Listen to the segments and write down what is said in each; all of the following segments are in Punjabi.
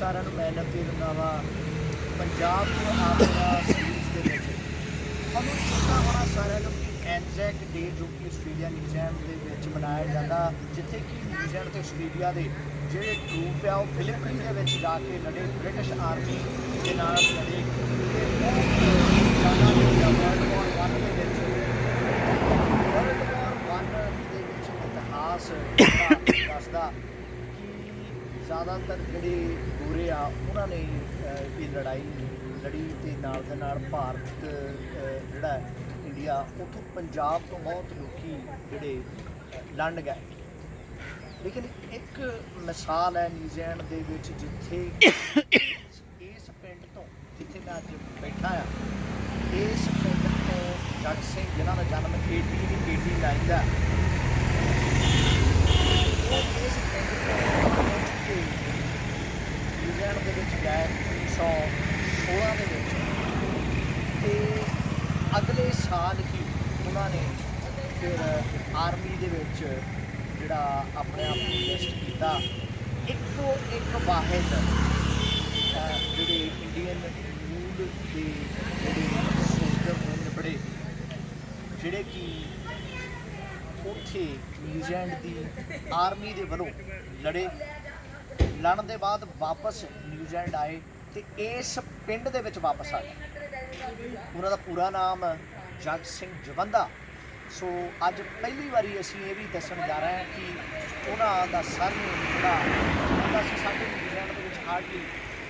ਸਾਰਿਆਂ ਨੂੰ ਮੈਂ ਨਵਦੀਪ ਰੰਧਾਵਾ ਪੰਜਾਬ ਤੋਂ ਆਪਣਾ ਸੀਰੀਜ਼ ਦੇ ਵਿੱਚ ਤੁਹਾਨੂੰ ਪਤਾ ਹੋਣਾ ਸਾਰਿਆਂ ਨੂੰ ਕਿ ਐਨਜ਼ੈਕ ਡੇ ਜੋ ਕਿ ਆਸਟ੍ਰੇਲੀਆ ਨਿਊਜ਼ੀਲੈਂਡ ਦੇ ਵਿੱਚ ਮਨਾਇਆ ਜਾਂਦਾ, ਜਿੱਥੇ ਕਿ ਨਿਊਜ਼ੀਲੈਂਡ ਤੇ ਆਸਟ੍ਰੇਲੀਆ ਦੇ ਜਿਹੜੇ ਗਰੁੱਪ ਆ, ਉਹ ਫਿਲੀਪੀਨ ਦੇ ਵਿੱਚ ਜਾ ਕੇ ਲੜੇ, ਬ੍ਰਿਟਿਸ਼ ਆਰਮੀ ਦੇ ਨਾਲ ਲੜੇ ਤੇ ਬਹੁਤ ਜ਼ਿਆਦਾ ਜਿਹੜਾ ਵਰਲਡ ਵਾਰ ਵਨ ਦੇ ਵਿੱਚ ਵਰਲਡ ਵਾਰ ਵਨ ਦੇ ਵਿੱਚ ਇਤਿਹਾਸ ਦੱਸਦਾ ਜ਼ਿਆਦਾਤਰ ਜਿਹੜੇ ਗੋਰੇ ਆ, ਉਹਨਾਂ ਨੇ ਇਹ ਲੜਾਈ, ਲੜੀ ਤੇ ਨਾਲ ਦੇ ਨਾਲ ਭਾਰਤ ਜਿਹੜਾ ਇੰਡੀਆ, ਉੱਥੋਂ ਪੰਜਾਬ ਤੋਂ ਬਹੁਤ ਲੋਕੀ ਜਿਹੜੇ ਲੰਡ ਗਏ। ਲੇਕਿਨ ਇੱਕ ਮਿਸਾਲ ਹੈ ਨਿਊਜ਼ੀਲੈਂਡ ਦੇ ਵਿੱਚ ਜਿੱਥੇ ਇਸ ਪਿੰਡ ਤੋਂ, ਜਿੱਥੇ ਮੈਂ ਅੱਜ ਬੈਠਾ ਆ, ਇਸ ਪਿੰਡ ਤੋਂ ਜੱਟ ਸਿੰਘ, ਜਿਨ੍ਹਾਂ ਦਾ ਜਨਮ 18 ਦੀ 89 ਦਾ ਉਹ ਇਸ ਪਿੰਡ ਤੋਂ ਨਿਊਜ਼ੀਲੈਂਡ ਦੇ ਵਿੱਚ ਗਏ 1916 ਦੇ ਵਿੱਚ। ਤੇ ਅਗਲੇ ਸਾਲ ਹੀ ਉਹਨਾਂ ਨੇ ਫਿਰ ਆਰਮੀ ਦੇ ਵਿੱਚ ਜਿਹੜਾ ਆਪਣੇ ਆਪ ਨੂੰ ਲਿਸਟ ਕੀਤਾ। ਇੱਕੋ ਇੱਕ ਵਾਹਿਦ ਜਿਹੜੇ ਇੰਡੀਅਨ ਮੂਲ ਦੇ ਜਿਹੜੇ ਸੋਲਜਰ ਹੋਣ ਬੜੇ ਜਿਹੜੇ ਕਿ ਉੱਥੇ ਨਿਊਜ਼ੀਲੈਂਡ ਦੀ ਆਰਮੀ ਦੇ ਵੱਲੋਂ ਲੜੇ। ਲੜਨ ਦੇ ਬਾਅਦ ਵਾਪਸ ਨਿਊਜ਼ੀਲੈਂਡ ਆਏ ਤੇ ਇਸ ਪਿੰਡ ਦੇ ਵਿੱਚ ਵਾਪਸ ਆ ਗਏ। ਉਹਨਾਂ ਦਾ ਪੂਰਾ ਨਾਮ ਜਗ ਸਿੰਘ ਜਵੰਦਾ। ਸੋ ਅੱਜ ਪਹਿਲੀ ਵਾਰੀ ਅਸੀਂ ਇਹ ਵੀ ਦੱਸਣ ਜਾ ਰਹੇ ਹਾਂ ਕਿ ਉਹਨਾਂ ਦਾ ਸਰਨੇਮ ਜਿਹੜਾ ਹੁੰਦਾ ਸੀ, ਸਾਡੇ ਨਿਊਜ਼ੀਲੈਂਡ ਦੇ ਵਿੱਚ ਹਾਰਡਲੀ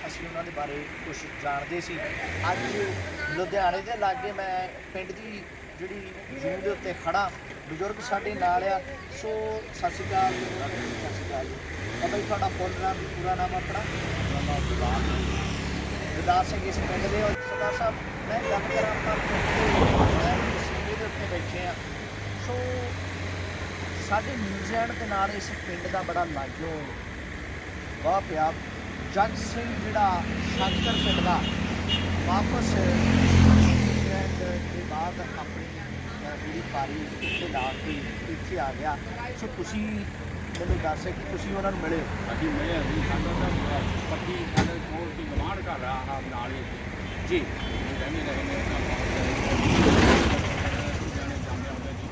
ਅਸੀਂ ਉਹਨਾਂ ਦੇ ਬਾਰੇ ਕੁਝ ਜਾਣਦੇ ਸੀ। ਅੱਜ ਲੁਧਿਆਣੇ ਦੇ ਲਾਗੇ ਮੈਂ ਪਿੰਡ ਦੀ ਜਿਹੜੀ ਜੂਨ ਦੇ ਉੱਤੇ ਖੜਾ ਬਜ਼ੁਰਗ ਸਾਡੇ ਨਾਲ ਆ, ਸੋ ਸਤਿ ਸ਼੍ਰੀ ਅਕਾਲ ਜੀ ਸਤਿ ਸ਼੍ਰੀ ਅਕਾਲ ਜੀ। ਬਾਬਾ ਜੀ ਤੁਹਾਡਾ ਫੁੱਲ ਨਾਮ, ਪੂਰਾ ਨਾਮ ਆਪਣਾ? ਗੁਰਦਾਸ ਸਿੰਘ ਇਸ ਪਿੰਡ ਦੇ ਔਰ ਸਰਦਾਰ ਸਾਹਿਬ, ਮੈਂ ਗੱਲ ਕਰਾਂ ਤਾਂ ਪਿੰਡ ਦੇ ਉੱਤੇ ਬੈਠੇ ਆ ਸੋ ਸਾਡੇ ਨਿਊਜ਼ੀਲੈਂਡ ਦੇ ਨਾਲ ਇਸ ਪਿੰਡ ਦਾ ਬੜਾ ਲਾਗਿਓ ਵਾਹ ਪਿਆ ਜਗ ਸਿੰਘ ਜਿਹੜਾ ਸ਼ਾਂਕਰ ਪਿੰਡ ਦਾ, ਵਾਪਸ ਨਿਊਜ਼ੀਲੈਂਡ ਦੇ ਬਾਅਦ ਆਪਣੀ ਅਹ, ਪਾਰੀ ਇੱਥੇ ਲਾ ਕੇ ਇੱਥੇ ਆ ਗਿਆ। ਸੋ ਤੁਸੀਂ ਮੈਨੂੰ ਦੱਸ ਕਿ ਤੁਸੀਂ ਉਹਨਾਂ ਨੂੰ ਮਿਲੇ? ਹੋ। ਅਸੀਂ ਮਿਲੇ ਅਸੀਂ ਸਾਡਾ ਤਾਂ ਪੱਕੀ ਸਾਡੇ ਕੋਲ ਦੀ ਗਵਾਂਢ ਕਰ ਰਹਾ ਹਾਂ ਨਾਲ ਹੀ। ਜੀ। ਰਹਿੰਦੇ ਰਹੇ ਨੇ ਤਾਂ ਬਹੁਤ ਜਾਣੇ ਜਾਂਦੇ ਹੁੰਦੇ ਸੀ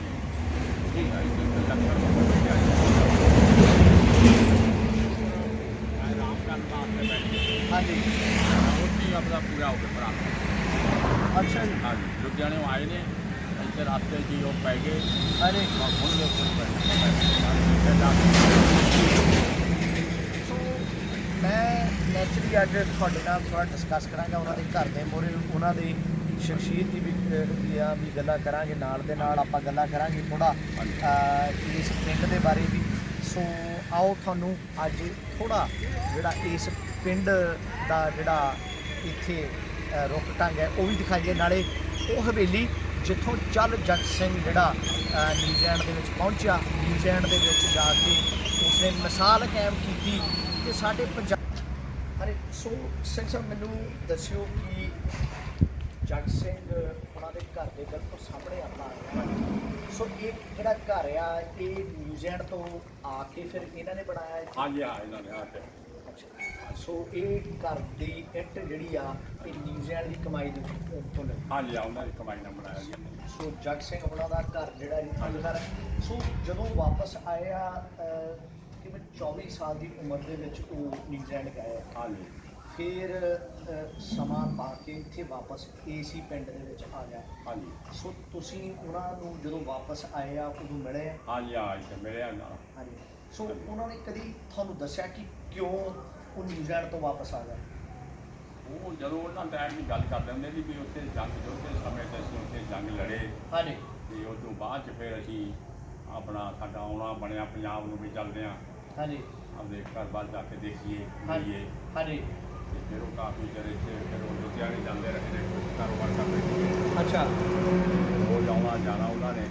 ਜੀ ਅਸੀਂ ਤਾਂ ਲੰਗਰ ਮੈਂ ਆਰਾਮ ਕਰਨ ਵਾਸਤੇ ਬੈਠੇ ਹਾਂਜੀ। ਰੋਟੀ ਆਪਦਾ ਪੂਰਾ ਹੋ ਗਿਆ ਭਰਾ ਅੱਛਾ ਜੀ। ਹਾਂਜੀ ਲੁਧਿਆਣੇ ਆਏ ਨੇ। ਇੱਥੇ ਰਾਸਤੇ 'ਚ ਹੀ ਉਹ ਪੈ ਗਏ। ਅਰੇ ਮੈਂ ਹੁਣ ਸੋ, ਮੈਂ ਨੈਚੁਰਲੀ ਅੱਜ ਤੁਹਾਡੇ ਨਾਲ ਥੋੜਾ ਡਿਸਕਸ ਕਰਾਂਗਾ ਉਹਨਾਂ ਦੇ ਘਰ ਦੇ ਮੋਰੇ ਉਹਨਾਂ ਦੇ ਸ਼ਖਸੀਅਤ ਦੀ ਵੀ ਦੀਆਂ ਵੀ ਗੱਲਾਂ ਕਰਾਂਗੇ, ਨਾਲ ਦੇ ਨਾਲ ਆਪਾਂ ਗੱਲਾਂ ਕਰਾਂਗੇ ਥੋੜਾ ਇਸ ਪਿੰਡ ਦੇ ਬਾਰੇ ਵੀ। ਸੋ, ਆਓ ਤੁਹਾਨੂੰ ਅੱਜ ਥੋੜਾ ਜਿਹੜਾ ਇਸ ਪਿੰਡ ਦਾ ਜਿਹੜਾ ਇੱਥੇ ਰੁੱਖ ਢੰਗ ਹੈ, ਉਹ ਵੀ ਦਿਖਾਈਏ। ਨਾਲੇ ਉਹ ਹਵੇਲੀ ਜਿੱਥੋਂ ਚੱਲ ਜੱਟ ਸਿੰਘ ਜਿਹੜਾ ਨਿਊਜ਼ੀਲੈਂਡ ਦੇ ਵਿੱਚ ਪਹੁੰਚਿਆ ਨਿਊਜ਼ੀਲੈਂਡ ਦੇ ਵਿੱਚ ਜਾ ਕੇ ਉਸਨੇ ਮਿਸਾਲ ਕਾਇਮ ਕੀਤੀ ਕਿ ਸਾਡੇ ਪੰਜਾਬ ਹਰੇ ਸੋ ਸਿੰਘ ਸਾਹਿਬ ਮੈਨੂੰ ਦੱਸਿਓ ਕਿ ਜੱਟ ਸਿੰਘ ਉਹਨਾਂ ਦੇ ਘਰ ਦੇ ਬਿਲਕੁਲ ਸਾਹਮਣੇ ਆਪਣਾ ਘਰ। ਸੋ ਇਹ ਜਿਹੜਾ ਘਰ ਆ ਇਹ ਨਿਊਜ਼ੀਲੈਂਡ ਤੋਂ ਆ ਕੇ ਫਿਰ ਇਹਨਾਂ ਨੇ ਬਣਾਇਆ ਹਾਂਜੀ ਹਾਂ ਇਹਨਾਂ ਨੇ ਆ ਕੇ ਅੱਛਾ। ਸੋ ਇਹ ਘਰ ਦੀ ਇੱਟ ਜਿਹੜੀ ਆ ਇਹ ਨਿਊਜ਼ੀਲੈਂਡ ਦੀ ਕਮਾਈ ਦੇ ਤੋਂ ਲੱਗੀ ਹਾਂਜੀ ਆ ਉਹਨਾਂ ਦੀ ਕਮਾਈ ਨਾਲ ਬਣਾਇਆ ਜੀ ਸੋ ਜਗ ਸਿੰਘ ਉਹਨਾਂ ਦਾ ਘਰ ਜਿਹੜਾ ਜੀ ਤੁਹਾਨੂੰ ਘਰ ਸੋ ਜਦੋਂ ਵਾਪਸ ਆਏ ਆ ਕਿਵੇਂ 24 ਸਾਲ ਦੀ ਉਮਰ ਦੇ ਵਿੱਚ ਉਹ ਨਿਊਜ਼ੀਲੈਂਡ ਗਏ। ਆ। ਹਾਂਜੀ। ਫਿਰ ਸਮਾਂ ਪਾ ਕੇ ਇੱਥੇ ਵਾਪਸ ਏਸੀ ਪਿੰਡ ਦੇ ਵਿੱਚ ਆ ਗਿਆ। ਹਾਂਜੀ। ਸੋ ਤੁਸੀਂ ਉਹਨਾਂ ਨੂੰ ਜਦੋਂ ਵਾਪਸ ਆਏ ਆ ਉਦੋਂ ਮਿਲੇ? ਆ? ਹਾਂਜੀ ਆ ਇੱਥੇ ਮਿਲਿਆ ਨਾ ਹਾਂਜੀ। ਸੋ ਉਹਨਾਂ ਨੇ ਕਦੀ ਤੁਹਾਨੂੰ ਦੱਸਿਆ ਕਿ ਕਿਉਂ ਉਹ ਨਿਊਜ਼ੀਲੈਂਡ ਤੋਂ ਵਾਪਸ ਆ ਗਏ ਉਹ ਜਦੋਂ ਉਹਨਾਂ ਟਾਈਮ ਦੀ ਗੱਲ ਕਰਦੇ ਹੁੰਦੇ ਸੀ ਵੀ ਉੱਥੇ ਜੰਗ ਦੇ ਸਮੇਂ ਤੇ ਅਸੀਂ ਉੱਥੇ ਜੰਗ ਲੜੇ। ਹਾਂਜੀ। ਤੇ ਉਸ ਤੋਂ ਬਾਅਦ ਚ ਫਿਰ ਅਸੀਂ ਆਪਣਾ ਸਾਡਾ ਆਉਣਾ ਬਣਿਆ ਪੰਜਾਬ ਨੂੰ ਵੀ ਚੱਲਦੇ ਆ। ਹਾਂਜੀ। ਆਪਦੇ ਘਰ ਬਾਹਰ ਜਾ ਕੇ ਦੇਖੀਏ ਹਾਂਜੀ ਹਾਂਜੀ। ਤੇ ਫਿਰ ਉਹ ਕਾਫੀ ਚਿਰ ਇੱਥੇ ਫਿਰ ਉਹ ਲੁਧਿਆਣੇ ਜਾਂਦੇ ਰਹੇ ਨੇ ਕੁਝ ਕਾਰੋਬਾਰ ਕਰਦੇ ਸੀ ਅੱਛਾ। ਉਹ ਜਾਣਾ ਜਾਣਾ ਉਹਨਾਂ ਨੇ।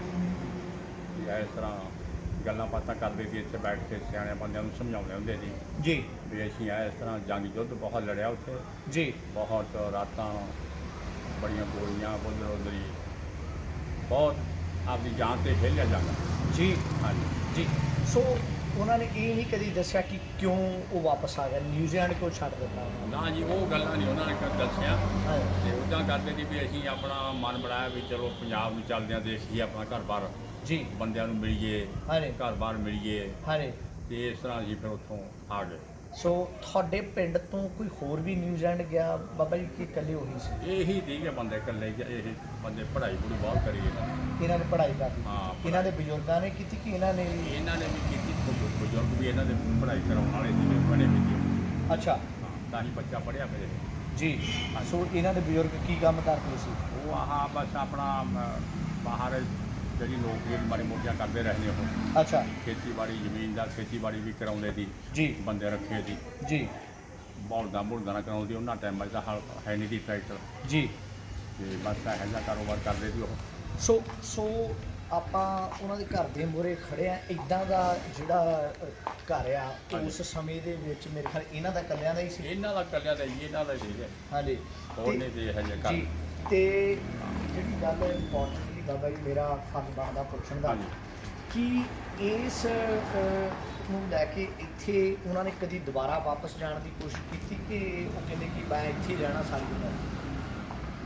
ਇਸ ਤਰ੍ਹਾਂ ਗੱਲਾਂ ਬਾਤਾਂ ਕਰਦੇ ਸੀ ਇੱਥੇ ਬੈਠ ਕੇ ਸਿਆਣੇ ਬੰਦਿਆਂ ਨੂੰ ਸਮਝਾਉਂਦੇ ਹੁੰਦੇ ਸੀ। ਜੀ। ਵੀ ਅਸੀਂ ਇਸ ਤਰ੍ਹਾਂ ਜੰਗ ਯੁੱਧ ਬਹੁਤ ਲੜਿਆ ਉੱਥੇ। ਜੀ। ਬਹੁਤ ਰਾਤਾਂ ਬੜੀਆਂ ਗੋਲੀਆਂ ਬੁੱਧਰ ਉਧਰੀ ਬਹੁਤ ਆਪਦੀ ਜਾਨ ਤੇ ਖੇਲਿਆ ਜਾਂਦਾ। ਜੀ। ਹਾਂਜੀ। ਜੀ। ਸੋ ਉਹਨਾਂ ਨੇ ਇਹ ਨਹੀਂ ਕਦੀ ਦੱਸਿਆ ਕਿ ਕਿਉਂ ਉਹ ਵਾਪਸ ਆ ਗਿਆ ਨਿਊਜ਼ੀਲੈਂਡ ਕਿਉਂ ਛੱਡ ਦਿੱਤਾ? ਨਾ ਜੀ ਉਹ ਗੱਲਾਂ ਨਹੀਂ ਉਹਨਾਂ ਨੇ ਕਦੇ ਦੱਸਿਆ। ਤੇ ਉਦਾਂ ਕਰਦੇ ਸੀ ਵੀ ਅਸੀਂ ਆਪਣਾ ਮਨ ਬਣਾਇਆ ਵੀ ਚਲੋ ਪੰਜਾਬ ਨੂੰ ਚੱਲਦੇ ਹਾਂ ਦੇਖੀਏ ਆਪਣਾ ਘਰ-ਬਾਰ ਜੀ। ਬੰਦਿਆਂ ਨੂੰ ਮਿਲੀਏ ਹਾਂਜੀ। ਘਰ-ਬਾਰ ਮਿਲੀਏ। ਹਾਂਜੀ। ਤੇ ਇਸ ਤਰ੍ਹਾਂ ਅਸੀਂ ਫਿਰ ਉੱਥੋਂ ਆ ਗਏ। ਸੋ ਤੁਹਾਡੇ ਪਿੰਡ ਤੋਂ ਕੋਈ ਹੋਰ ਵੀ ਨਿਊਜ਼ੀਲੈਂਡ ਗਿਆ? ਬਾਬਾ ਜੀ ਕੀ ਇਕੱਲੇ ਉਹੀ ਸੀ? ਇਹੀ ਸੀਗੇ ਬੰਦੇ ਇਕੱਲੇ ਜਿਹੇ, ਇਹ ਬੰਦੇ ਪੜ੍ਹਾਈ ਪੜ੍ਹੀ ਬਹੁਤ ਕਰੀ ਇਹਨਾਂ ਨੇ। ਇਹਨਾਂ ਨੇ ਪੜ੍ਹਾਈ ਕਰਨੀ ਹਾਂ ਇਹਨਾਂ ਦੇ ਬਜ਼ੁਰਗਾਂ ਨੇ ਕੀਤੀ ਕਿ ਇਹਨਾਂ ਨੇ? ਵੀ ਇਹਨਾਂ ਨੇ ਵੀ ਕੀਤੀ ਬਜ਼ੁਰਗ ਬਜ਼ੁਰਗ ਵੀ ਇਹਨਾਂ ਦੇ ਪੜ੍ਹਾਈ ਕਰਾਉਣ ਵਾਲੇ ਸੀਗੇ ਪੜ੍ਹੇ ਵੀ ਸੀ ਅੱਛਾ। ਹਾਂ ਤਾਂ ਹੀ ਬੱਚਾ ਪੜ੍ਹਿਆ ਮੇਰੇ ਜੀ। ਸੋ ਇਹਨਾਂ ਦੇ ਬਜ਼ੁਰਗ ਕੀ ਕੰਮ ਕਰਦੇ ਸੀ? ਉਹ ਆਹ ਬਸ ਆਪਣਾ ਅਮ, ਬਾਹਰ ਜਿਹੜੀ ਨੌਕਰੀ ਮਾੜੀ ਮੋਟੀਆਂ ਕਰਦੇ ਰਹੇ ਨੇ ਉਹ। ਅੱਛਾ। ਖੇਤੀਬਾੜੀ ਜ਼ਮੀਨ ਦਾ ਖੇਤੀਬਾੜੀ ਵੀ ਕਰਾਉਂਦੇ ਸੀ। ਜੀ। ਬੰਦੇ ਰੱਖੇ ਸੀ। ਜੀ। ਬੌਲਦਾਂ ਬੁਲਦਾਂ ਨਾਲ ਕਰਾਉਂਦੇ ਉਹਨਾਂ ਟਾਈਮਾਂ 'ਚ ਤਾਂ ਹਲ ਹੈ ਨਹੀਂ ਸੀ ਟਰੈਕਟਰ ਜੀ। ਤੇ ਬਸ ਇਹੋ ਜਿਹਾ ਕਾਰੋਬਾਰ ਕਰਦੇ ਸੀ ਉਹ। ਸੋ ਸੋ ਆਪਾਂ ਉਹਨਾਂ ਦੇ ਘਰ ਦੇ ਮੂਹਰੇ ਖੜੇ ਆ। ਇਦਾਂ ਦਾ ਜਿਹੜਾ ਅ, ਘਰ ਆ ਉਸ ਸਮੇਂ ਦੇ ਵਿੱਚ ਮੇਰੇ ਖਿਆਲ ਇਹਨਾਂ ਦਾ ਕੱਲਿਆਂ ਦਾ ਹੀ ਸੀ। ਇਹਨਾਂ ਦਾ ਕੱਲਿਆ ਦਾ ਹੀ ਇਹਨਾਂ ਦਾ ਹੀ ਸੀਗਾ ਹਾਂਜੀ। ਹੋਰ ਤੇ- ਨਹੀਂ ਸੀ ਇਹੋ ਜਿਹੇ ਜੀ। ਘਰ ਤੇ ਜਿਹੜੀ ਗੱਲ ਇੰਪੋਰਟੈਂਟ ਦੀ ਬਾਬਾ ਜੀ ਮੇਰਾ ਫਰਜ਼ ਬਣਦਾ ਪੁੱਛਣ ਦਾ ਕਿ ਇਸ ਨੂੰ ਲੈ ਕੇ ਇੱਥੇ ਉਹਨਾਂ ਨੇ ਕਦੀ ਦੁਬਾਰਾ ਵਾਪਸ ਜਾਣ ਦੀ ਕੋਸ਼ਿਸ਼ ਕੀਤੀ ਕਿ ਉਹ ਕਹਿੰਦੇ ਕਿ ਮੈਂ ਇੱਥੇ ਹੀ ਰਹਿਣਾ ਸਾਰੀ ਉਮਰ?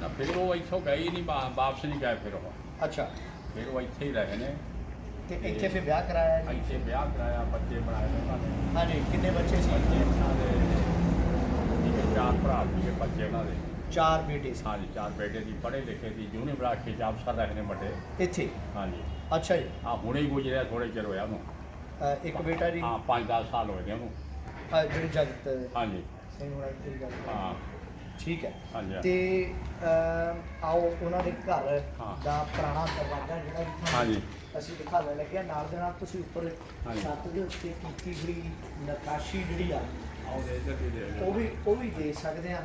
ਨਾ ਫਿਰ ਉਹ ਇੱਥੋਂ ਗਏ ਹੀ ਨਹੀਂ ਵਾ- ਵਾਪਸ ਨਹੀਂ ਗਏ ਫਿਰ ਉਹ। ਅੱਛਾ। ਫਿਰ ਉਹ ਇੱਥੇ ਹੀ ਰਹੇ ਨੇ। ਤੇ ਇੱਥੇ ਫਿਰ ਵਿਆਹ ਕਰਾਇਆ ਜੀ? ਇੱਥੇ ਵਿਆਹ ਕਰਾਇਆ ਬੱਚੇ ਬਣਾਏ ਨੇ ਉਹਨਾਂ ਨੇ। ਹਾਂਜੀ ਕਿੰਨੇ ਬੱਚੇ ਸੀ? ਬੱਚੇ ਉਹਨਾਂ ਦੇ ਚਾਰ ਭਰਾ ਸੀਗੇ ਬੱਚੇ ਉਹਨਾਂ ਦੇ। ਚਾਰ ਬੇਟੇ ਸੀ। ਹਾਂਜੀ ਚਾਰ ਬੇਟੇ ਸੀ ਪੜ੍ਹੇ ਲਿਖੇ ਸੀ ਯੂਨੀਵਰਸਿਟੀ ਚ ਅਫਸਰ ਰਹੇ ਨੇ ਵੱਡੇ। ਇੱਥੇ? ਹਾਂਜੀ। ਅੱਛਾ ਜੀ। ਆ ਹੁਣੇ ਹੀ ਗੁਜ਼ਰਿਆ ਥੋੜੇ ਚਿਰ ਹੋਇਆ ਉਹਨੂੰ। ਅ, ਇੱਕ ਬੇਟਾ ਜੀ? ਹਾਂ 5-10 ਸਾਲ ਹੋਏ ਨੇ ਉਹਨੂੰ। ਅ, ਜਿਹੜੀ ਜਗਤ ਹਾਂਜੀ। ਸਿੰਘ ਹੋਣਾ ਦੀ ਗੱਲ। ਹੈ। ਹਾਂ ਠੀਕ ਹੈ। ਹਾਂਜੀ ਤੇ ਅ, ਆਓ ਉਹਨਾਂ ਦੇ ਘਰ ਹਾਂ। ਦਾ ਪੁਰਾਣਾ ਦਰਵਾਜ਼ਾ ਜਿਹੜਾ ਵੀ ਤੁਹਾਨੂੰ ਹਾਂਜੀ। ਅਸੀਂ ਦਿਖਾਉਣ ਲੱਗਿਆ ਨਾਲ ਦੇ ਨਾਲ ਤੁਸੀਂ ਉੱਪਰ ਹਾਂਜੀ। ਛੱਤ ਦੇ ਉੱਤੇ ਕੀਤੀ ਹੋਈ ਨਕਾਸ਼ੀ ਜਿਹੜੀ ਆ ਇੱਧਰ ਵੀ। ਉਹ ਵੀ ਉਹ ਵੀ ਦੇਖ ਸਕਦੇ ਆ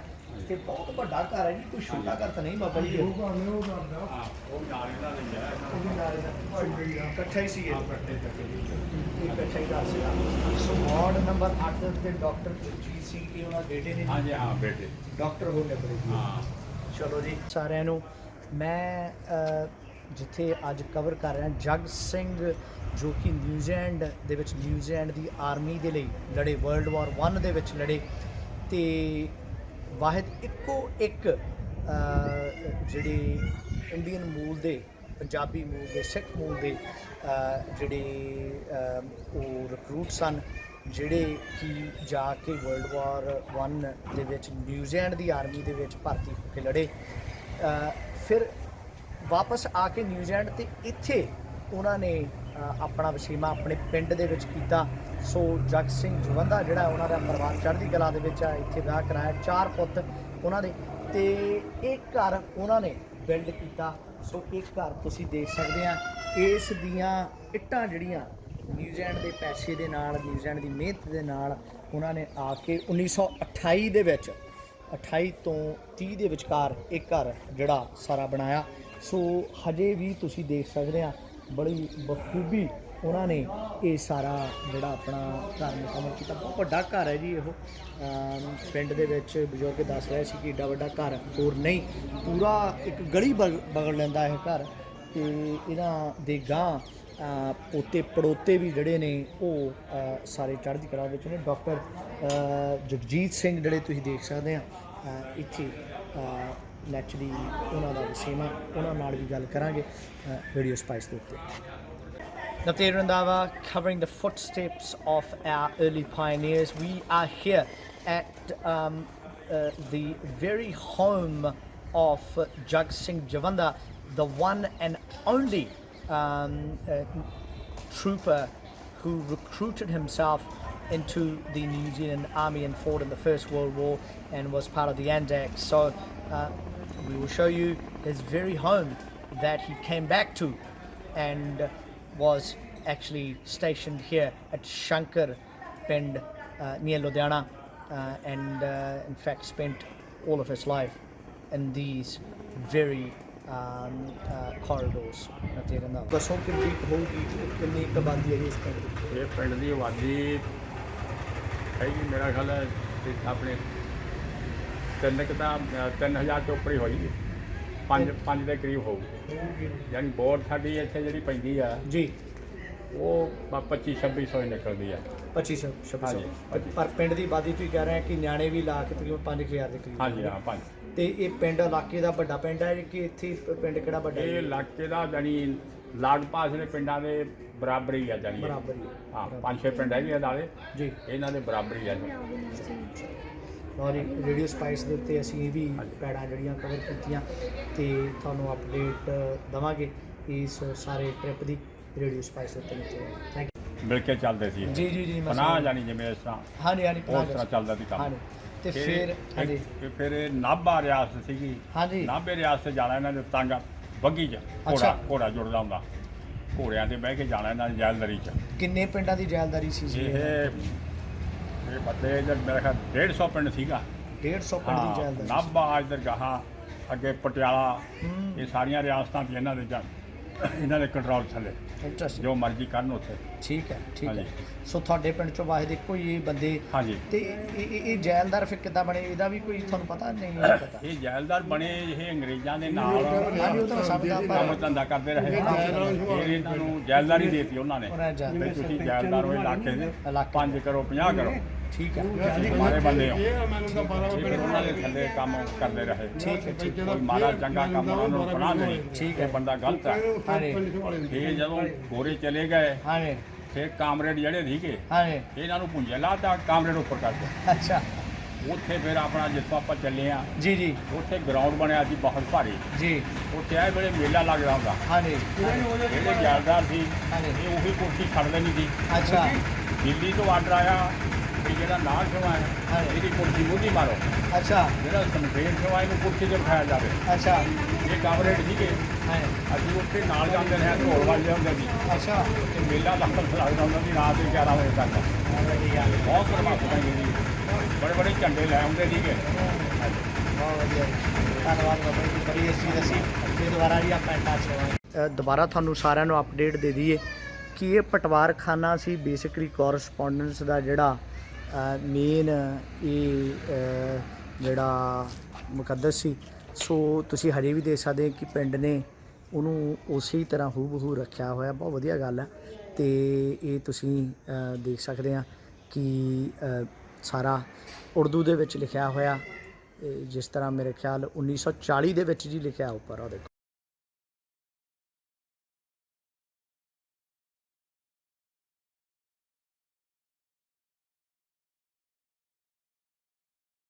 ਤੇ ਬਹੁਤ ਵੱਡਾ ਘਰ ਹੈ ਜੀ ਕੋਈ ਛੋਟਾ ਘਰ ਤਾਂ ਨਹੀਂ ਬਾਬਾ ਜੀ। ਇਹ। ਹਾਂ ਉਹ ਨਾਲ ਇਹਨਾਂ ਦੇ ਹੀ ਹੈ। ਉਹ ਵੀ ਨਾਲ ਦਾ ਇਕੱਠਾ ਹੀ ਸੀ ਇਹ। ਇਕੱਠੇ ਇਕੱਠੇ ਇਕੱਠਾ ਹੀ ਘਰ ਸੀਗਾ ਸੋ ਵਾਰਡ ਨੰਬਰ 8 ਦੇ ਡਾਕਟਰ ਜਗਜੀਤ ਸਿੰਘ ਇਹ ਉਹਨਾਂ ਦੇ ਬੇਟੇ ਨੇ ਜੀ। ਹਾਂਜੀ ਹਾਂ ਬੇਟੇ। ਡਾਕਟਰ ਹੋ ਗਏ ਬੜੇ ਜੀ। ਹਾਂ। ਚਲੋ ਜੀ ਸਾਰਿਆਂ ਨੂੰ ਮੈਂ ਅ, ਜਿੱਥੇ ਅੱਜ ਕਵਰ ਕਰ ਰਿਹਾ ਜਗ ਸਿੰਘ ਜੋ ਕਿ ਨਿਊਜ਼ੀਲੈਂਡ ਦੇ ਵਿੱਚ ਨਿਊਜ਼ੀਲੈਂਡ ਦੀ ਆਰਮੀ ਦੇ ਲਈ ਲੜੇ ਵਰਲਡ ਵਾਰ 1 ਦੇ ਵਿੱਚ ਲੜੇ। ਤੇ ਵਾਹਿਦ ਇੱਕੋ ਇੱਕ ਅ, ਜਿਹੜੇ ਇੰਡੀਅਨ ਮੂਲ ਦੇ ਪੰਜਾਬੀ ਮੂਲ ਦੇ ਸਿੱਖ ਮੂਲ ਦੇ ਜਿਹੜੇ ਉਹ ਰਿਕਰੂਟ ਸਨ ਜਿਹੜੇ ਕਿ ਜਾ ਕੇ ਵਰਲਡ ਵਾਰ 1 ਦੇ ਵਿੱਚ ਨਿਊਜ਼ੀਲੈਂਡ ਦੀ ਆਰਮੀ ਦੇ ਵਿੱਚ ਭਰਤੀ ਹੋ ਕੇ ਲੜੇ। ਫਿਰ ਵਾਪਸ ਆ ਕੇ ਨਿਊਜ਼ੀਲੈਂਡ ਤੇ ਇੱਥੇ ਉਹਨਾਂ ਨੇ ਆਪਣਾ ਵਸੀਮਾ ਆਪਣੇ ਪਿੰਡ ਦੇ ਵਿੱਚ ਕੀਤਾ। ਸੋ ਜਗ ਸਿੰਘ ਜਵੰਦਾ ਜਿਹੜਾ ਉਹਨਾਂ ਦਾ ਪਰਿਵਾਰ ਚੜ੍ਹਦੀ ਕਲਾ ਦੇ ਵਿੱਚ ਆ ਇੱਥੇ ਵਿਆਹ ਕਰਾਇਆ, ਚਾਰ ਪੁੱਤ ਉਹਨਾਂ ਦੇ। ਤੇ ਇਹ ਘਰ ਉਹਨਾਂ ਨੇ ਬਿਲਡ ਕੀਤਾ। ਸੋ ਇਹ ਘਰ ਤੁਸੀਂ ਦੇਖ ਸਕਦੇ ਆ, ਇਸ ਦੀਆਂ ਇੱਟਾਂ ਜਿਹੜੀਆਂ ਨਿਊਜ਼ੀਲੈਂਡ ਦੇ ਪੈਸੇ ਦੇ ਨਾਲ ਨਿਊਜ਼ੀਲੈਂਡ ਦੀ ਮਿਹਨਤ ਦੇ ਨਾਲ ਉਹਨਾਂ ਨੇ ਆ ਕੇ 1928 ਦੇ ਵਿੱਚ 28 ਤੋਂ 30 ਦੇ ਵਿਚਕਾਰ ਇਹ ਘਰ ਜਿਹੜਾ ਸਾਰਾ ਬਣਾਇਆ। ਸੋ ਹਜੇ ਵੀ ਤੁਸੀਂ ਦੇਖ ਸਕਦੇ ਆ, ਬੜੀ ਬਖੂਬੀ ਉਹਨਾਂ ਨੇ ਇਹ ਸਾਰਾ ਜਿਹੜਾ ਆਪਣਾ ਘਰ ਮੁਕੰਮਲ ਕੀਤਾ। ਬਹੁਤ ਵੱਡਾ ਘਰ ਹੈ ਜੀ ਇਹ। ਪਿੰਡ ਦੇ ਵਿੱਚ ਬਜ਼ੁਰਗ ਦੱਸ ਰਹੇ ਸੀ ਕਿ ਏਡਾ ਵੱਡਾ ਘਰ ਹੋਰ ਨਹੀਂ। ਪੂਰਾ ਇੱਕ ਗਲੀ ਬਗੜ ਲੈਂਦਾ ਇਹ ਘਰ। ਤੇ ਇਹਨਾਂ ਦੇ ਗਾਂ ਪੋਤੇ, ਪੜੋਤੇ ਵੀ ਜਿਹੜੇ ਨੇ ਉਹ ਸਾਰੇ ਚੜ੍ਹਦੀ ਕਲਾ ਵਿੱਚ ਨੇ। ਡਾਕਟਰ ਜਗਜੀਤ ਸਿੰਘ ਜਿਹੜੇ ਤੁਸੀਂ ਦੇਖ ਸਕਦੇ ਆ ਇੱਥੇ ਨੈਚੁਰਲੀ ਉਹਨਾਂ ਦਾ ਵਸੀਮਾ ਉਹਨਾਂ ਨਾਲ ਵੀ ਗੱਲ ਕਰਾਂਗੇ ਵੀਡੀਓ ਸਪਾਈਸ ਦੇ ਉੱਤੇ। Dr. Randava, covering the footsteps of our early pioneers. We are here at um, uh, the very home of Jug Singh Javanda, the one and only um, uh, trooper who recruited himself into the New Zealand Army and fought in the First World War and was part of the Anzacs. So uh, we will show you his very home that he came back to and was actually stationed here at Shankar Pind uh, near Ludhiana uh, and uh, in fact spent all of his life in these very um, uh, corridors of the Iran. ਦੱਸੋ ਕਿੰਨੀ ਕੁ ਹੋਊਗੀ ਕਿੰਨੀ ਕੁ ਆਬਾਦੀ ਹੈ ਜੀ ਇਸ ਪਿੰਡ ਦੀ ਇਹ ਪਿੰਡ ਦੀ ਆਬਾਦੀ ਹੈਗੀ ਮੇਰਾ ਖਿਆਲ ਹੈ ਕਿ ਆਪਣੇ ਤਿੰਨ ਕੁ ਤਾਂ ਅ, ਤਿੰਨ ਹਜ਼ਾਰ ਤੋਂ ਉੱਪਰ ਹੀ ਹੋਈ ਪੰਜ ਪੰਜ ਦੇ ਕਰੀਬ ਹੋਊ। ਯਾਨੀ ਬੋਰਡ ਸਾਡੀ ਇੱਥੇ ਜਿਹੜੀ ਪੈਂਦੀ ਆ ਜੀ। ਉਹ 25 2600 ਹੀ ਨਿਕਲਦੀ ਆ। 2500 ਹਾਂਜੀ, 2600 ਹਾਂਜੀ। ਪਰ ਪਿੰਡ ਦੀ ਆਬਾਦੀ ਤੁਸੀਂ ਕਹਿ ਰਹੇ ਆ ਕਿ ਨਿਆਣੇ ਵੀ ਲਾ ਕੇ ਤਕਰੀਬਨ 5000 ਦੇ ਕਰੀਬ ਹਾਂਜੀ ਹਾਂ ਪੰਜ। ਤੇ ਇਹ ਪਿੰਡ ਇਲਾਕੇ ਦਾ ਵੱਡਾ ਪਿੰਡ ਹੈ ਕਿ ਇੱਥੇ ਪਿੰਡ ਕਿਹੜਾ ਵੱਡਾ ਇਹ ਹੈ ਇਲਾਕੇ ਦਾ ਜਾਨੀ ਲਾਗ ਪਾਸ ਦੇ ਪਿੰਡਾਂ ਦੇ ਬਰਾਬਰ ਹੀ ਆ ਜਾਨੀ ਇਹ। ਬਰਾਬਰ ਹੀ ਹੈ। ਹਾਂ ਪੰਜ ਛੇ ਪਿੰਡ ਹੈਗੇ ਆ ਨਾਲੇ। ਜੀ। ਇਹਨਾਂ ਦੇ ਬਰਾਬਰ ਹੀ ਆ ਜੀ। ਔਰ ਰੇਡੀਓ ਸਪਾਈਸ ਦੇ ਉੱਤੇ ਅਸੀਂ ਇਹ ਵੀ। ਪੈੜਾਂ ਜਿਹੜੀਆਂ ਕਵਰ ਕੀਤੀਆਂ ਤੇ ਤੁਹਾਨੂੰ ਅਪਡੇਟ ਦਵਾਂਗੇ ਇਸ ਸਾਰੇ ਟ੍ਰਿਪ ਦੀ ਰੇਡੀਓ ਸਪਾਈਸ ਦੇ ਉੱਤੇ ਥੈਂਕ ਮਿਲ ਕੇ ਚੱਲਦੇ ਸੀ। ਜੀ ਜੀ ਜੀ ਪਨਾਹ ਜਾਨੀ ਜਿਵੇਂ ਇਸ ਤਰ੍ਹਾਂ ਹਾਂਜੀ ਹਾਂਜੀ ਉਸ ਤਰ੍ਹਾਂ ਚੱਲਦਾ ਸੀ ਕੰਮ। ਹਾਂਜੀ। ਤੇ ਫਿਰ ਹਾਂਜੀ। ਫਿਰ ਇਹ ਨਾਭਾ ਰਿਆਸਤ ਸੀਗੀ। ਹਾਂਜੀ। ਨਾਭੇ ਰਿਆਸਤ ਜਾਣਾ ਇਹਨਾਂ ਦੇ ਤੰਗ ਬੱਗੀ 'ਚ। ਘੋੜਾ ਘੋੜਾ ਜੁੜਦਾ ਹੁੰਦਾ। ਘੋੜਿਆਂ ਤੇ ਬਹਿ ਕੇ ਜਾਣਾ ਇਹਨਾਂ ਦੀ ਜੈਲਦਾਰੀ 'ਚ। ਕਿੰਨੇ ਪਿੰਡਾਂ ਦੀ ਜੈਲਦਾਰੀ ਸੀ ਜੀ ਇਹ? ਇਹ ਬੱਤੇ ਇਧਰ ਮੇਰੇ ਖਿਆਲ 150 ਪਿੰਡ ਸੀਗਾ। 150 ਪਿੰਡ ਦੀ ਹਾਂ ਜੈਲਦਾਰੀ ਨਾਭਾ ਇਧਰ ਗਾਹਾਂ ਅੱਗੇ ਪਟਿਆਲਾ ਇਹ ਸਾਰੀਆਂ ਰਿਆਸਤਾਂ ਤੇ ਇਹਨਾਂ ਦੇ ਜਾਂ ਇਹਨਾਂ ਦੇ ਕੰਟਰੋਲ ਥੱਲੇ ਇੰਟਰਸਟ ਜੋ ਮਰਜ਼ੀ ਕਰਨ ਉੱਥੇ। ਠੀਕ ਹੈ ਠੀਕ ਹੈ। ਸੋ ਤੁਹਾਡੇ ਪਿੰਡ ਚੋਂ ਵਾਹਿਦ ਇੱਕੋ ਹੀ ਇਹ ਬੰਦੇ ਹਾਂਜੀ। ਤੇ ਇਹ ਇਹ- ਇਹ ਜੈਲਦਾਰ ਫਿਰ ਕਿੱਦਾਂ ਬਣੇ? ਇਹਦਾ ਵੀ ਕੋਈ ਤੁਹਾਨੂੰ ਪਤਾ? ਨਹੀਂ ਪਤਾ। ਇਹ ਜੈਲਦਾਰ ਬਣੇ ਇਹ ਅੰਗਰੇਜ਼ਾਂ ਦੇ ਨਾਲ। ਹਾਂਜੀ ਉਹ ਤਾਂ ਕੰਮ ਧੰਦਾ ਕਰਦੇ ਰਹੇ। ਇਹਨਾਂ ਨੂੰ ਜੈਲਦਾਰੀ ਦੇਤੀ ਉਹਨਾਂ ਨੇ। ਉਹਨਾਂ ਵੀ ਜੈਲਦਾਰ ਤੁਸੀਂ ਜੈਲਦਾਰ ਹੋ ਇਲਾਕੇ ਦੇ। ਇਲਾਕੇ 5 ਕਰੋ 50 ਕਰੋ। ਠੀਕ ਹੈ। ਮਾਰੇ ਬੰਦੇ ਹੋ। ਇਹ ਫਿਰ ਉਹਨਾਂ ਦੇ ਥੱਲੇ ਕੰਮ ਕਰਦੇ ਰਹੇ ਠੀਕ ਹੈ ਠੀਕ ਕੋਈ ਮਾੜਾ ਚੰਗਾ ਕੰਮ ਉਹਨਾਂ ਨੂੰ ਬਣਾ ਦੇਣੀ। ਠੀਕ ਇਹ ਬੰਦਾ ਗਲਤ ਹੈ। ਹਾਂਜੀ ਇਹ ਜਦੋਂ ਗੋਰੇ ਚਲੇ ਗਏ ਹਾਂਜੀ ਫਿਰ ਕਾਮਰੇਡ ਜਿਹੜੇ ਸੀਗੇ ਹਾਂਜੀ ਇਹਨਾਂ ਨੂੰ ਪੁੰਜੇ ਲਾਤਾ ਕਾਮਰੇਡ ਉੱਪਰ ਕਰਦੇ ਅੱਛਾ। ਉੱਥੇ ਫਿਰ ਆਪਣਾ ਜਿੱਥੋਂ ਆਪਾਂ ਚੱਲੇ ਆ ਜੀ ਜੀ। ਉੱਥੇ ਗਰਾਊਂਡ ਬਣਿਆ ਸੀ ਬਹੁਤ ਭਾਰੀ। ਜੀ। ਉੱਥੇ ਇਹ ਵੇਲੇ ਮੇਲਾ ਲੱਗਦਾ ਹੁੰਦਾ। ਹਾਂਜੀ ਜਿਹੜੇ ਜਾਲਦਾਰ ਸੀ ਹਾਂਜੀ ਇਹ ਉਹੀ ਕੁਰਸੀ ਛੱਡ ਦੇਣੀ ਸੀ। ਅੱਛਾ। ਦਿੱਲੀ ਤੋਂ ਆਰਡਰ ਆਇਆ ਕਿ ਜਿਹੜਾ ਨਾਲ ਖਵਾਇਆ ਹਾਂਜੀ। ਇਹਦੀ ਕੁਰਸੀ ਉਹਦੀ ਮਾਰੋ। ਅੱਛਾ। ਜਿਹੜਾ ਸੰਖੇੜ ਖਵਾਏ ਨੂੰ ਕੁਰਸੀ ਤੇ ਬਿਠਾਇਆ ਜਾਵੇ। ਅੱਛਾ। ਇਹ ਕਾਮਰੇਡ ਸੀਗੇ ਹਾਂਜੀ ਅਸੀਂ ਉੱਥੇ ਨਾਲ ਜਾਂਦੇ ਰਹੇ ਢੋਲ ਵਾਜਦੇ ਹੁੰਦੇ ਸੀ। ਅੱਛਾ। ਤੇ ਮੇਲਾ ਲੱਗਦਾ ਲੱਗਦਾ ਹੁੰਦਾ ਸੀ ਰਾਤ ਦੇ 11 ਵਜੇ ਤੱਕ। ਬਹੁਤ ਪ੍ਰਭਾਵ ਪੈਂਦੇ ਸੀ ਬੜੇ ਬੜੇ ਝੰਡੇ ਲੈ ਆਉਂਦੇ ਸੀਗੇ। ਬਹੁਤ ਵਧੀਆ ਜੀ। ਧੰਨਵਾਦ ਬਾਬਾ ਜੀ ਬੜੀ ਅੱਛੀ ਦੱਸੀ ਤੇ ਦੁਬਾਰਾ ਜੀ ਆਪਾਂ ਟੱਚ ਹੋਵਾਂਗੇ ਦੁਬਾਰਾ ਤੁਹਾਨੂੰ ਸਾਰਿਆਂ ਨੂੰ ਅਪਡੇਟ ਦੇ ਦਈਏ ਕਿ ਇਹ ਪਟਵਾਰਖਾਨਾ ਸੀ ਬੇਸਿਕਲੀ ਕੋਰਸਪੋਂਡੈਂਸ ਦਾ ਜਿਹੜਾ ਮੇਨ ਇਹ ਜਿਹੜਾ ਮੁਕੱਦਸ ਸੀ, ਸੋ ਤੁਸੀਂ ਹਜੇ ਵੀ ਦੇਖ ਸਕਦੇ ਕਿ ਪਿੰਡ ਨੇ ਉਹਨੂੰ ਉਸੇ ਤਰ੍ਹਾਂ ਹੂਬਹੂ ਰੱਖਿਆ ਹੋਇਆ, ਬਹੁਤ ਵਧੀਆ ਗੱਲ ਹੈ। ਤੇ ਇਹ ਤੁਸੀਂ ਦੇਖ ਸਕਦੇ ਆ ਕਿ ਸਾਰਾ ਉਰਦੂ ਦੇ ਵਿੱਚ ਲਿਖਿਆ ਹੋਇਆ ਜਿਸ ਤਰ੍ਹਾਂ ਮੇਰੇ ਖਿਆਲ 1940 ਦੇ ਵਿੱਚ ਜੀ ਲਿਖਿਆ ਉੱਪਰ ਉਹ ਦੇਖੋ।